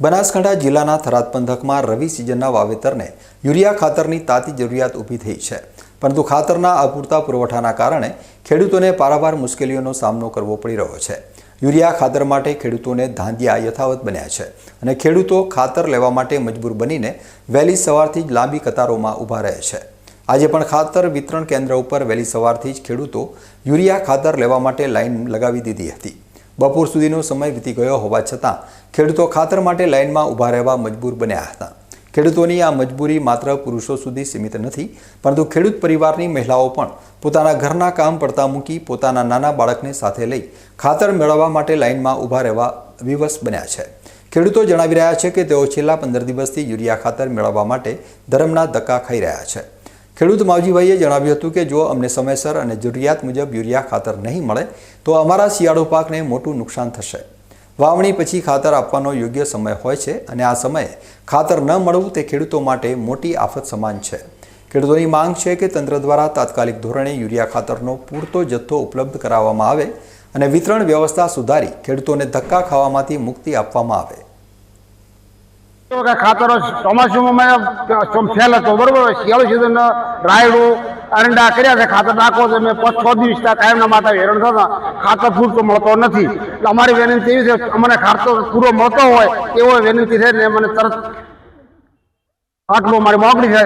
બનાસકાંઠા જિલ્લાના થરાદ પંથકમાં રવિ સિઝનના વાવેતરને યુરિયા ખાતરની તાતી જરૂરિયાત ઊભી થઈ છે. પરંતુ ખાતરના અપૂરતા પુરવઠાના કારણે ખેડૂતોને પારાવાર મુશ્કેલીઓનો સામનો કરવો પડી રહ્યો છે. યુરિયા ખાતર માટે ખેડૂતોને ધાંધિયા યથાવત બન્યા છે અને ખેડૂતો ખાતર લેવા માટે મજબૂર બનીને વહેલી સવારથી જ લાંબી કતારોમાં ઊભા રહે છે. આજે પણ ખાતર વિતરણ કેન્દ્ર ઉપર વહેલી સવારથી જ ખેડૂતો યુરિયા ખાતર લેવા માટે લાઇન લગાવી દીધી હતી. બપોર સુધીનો સમય વીતી ગયો હોવા છતાં ખેડૂતો ખાતર માટે લાઇનમાં ઊભા રહેવા મજબૂર બન્યા હતા. ખેડૂતોની આ મજબૂરી માત્ર પુરુષો સુધી સીમિત નથી, પરંતુ ખેડૂત પરિવારની મહિલાઓ પણ પોતાના ઘરના કામ પડતા મૂકી પોતાના નાના બાળકને સાથે લઈ ખાતર મેળવવા માટે લાઇનમાં ઊભા રહેવા વિવશ બન્યા છે. ખેડૂતો જણાવી રહ્યા છે કે તેઓ છેલ્લા પંદર દિવસથી યુરિયા ખાતર મેળવવા માટે ધરમના ધક્કા ખાઈ રહ્યા છે. ખેડૂત માવજીભાઈએ જણાવ્યું હતું કે જો અમને સમયસર અને જરૂરિયાત મુજબ યુરિયા ખાતર નહીં મળે, તો અમારા શિયાળુ પાકને મોટું નુકસાન થશે. વાવણી પછી ખાતર આપવાનો યોગ્ય સમય હોય છે અને આ સમયે ખાતર ન મળવું તે ખેડૂતો માટે મોટી આફત સમાન છે. ખેડૂતોની માંગ છે કે તંત્ર દ્વારા તાત્કાલિક ધોરણે યુરિયા ખાતરનો પૂરતો જથ્થો ઉપલબ્ધ કરાવવામાં આવે અને વિતરણ વ્યવસ્થા સુધારી ખેડૂતોને ધક્કા ખાવામાંથી મુક્તિ આપવામાં આવે. કે ખાતરો ચોમાસુમાં ફેલ હતો બરોબર શિયાળુ સિઝન રાયડું, અરંડા કર્યા છે, ખાતર નાખો છે, મેં પાંચ છ દિવસ કાયમના માતા હેરણ થતા, ખાતર પૂરતો મળતો નથી. એટલે અમારી વિનંતી એવી છે, અમને ખાતર પૂરો મળતો હોય, એવો વિનંતી છે ને મને તરત આટલું અમારી મોકલી છે.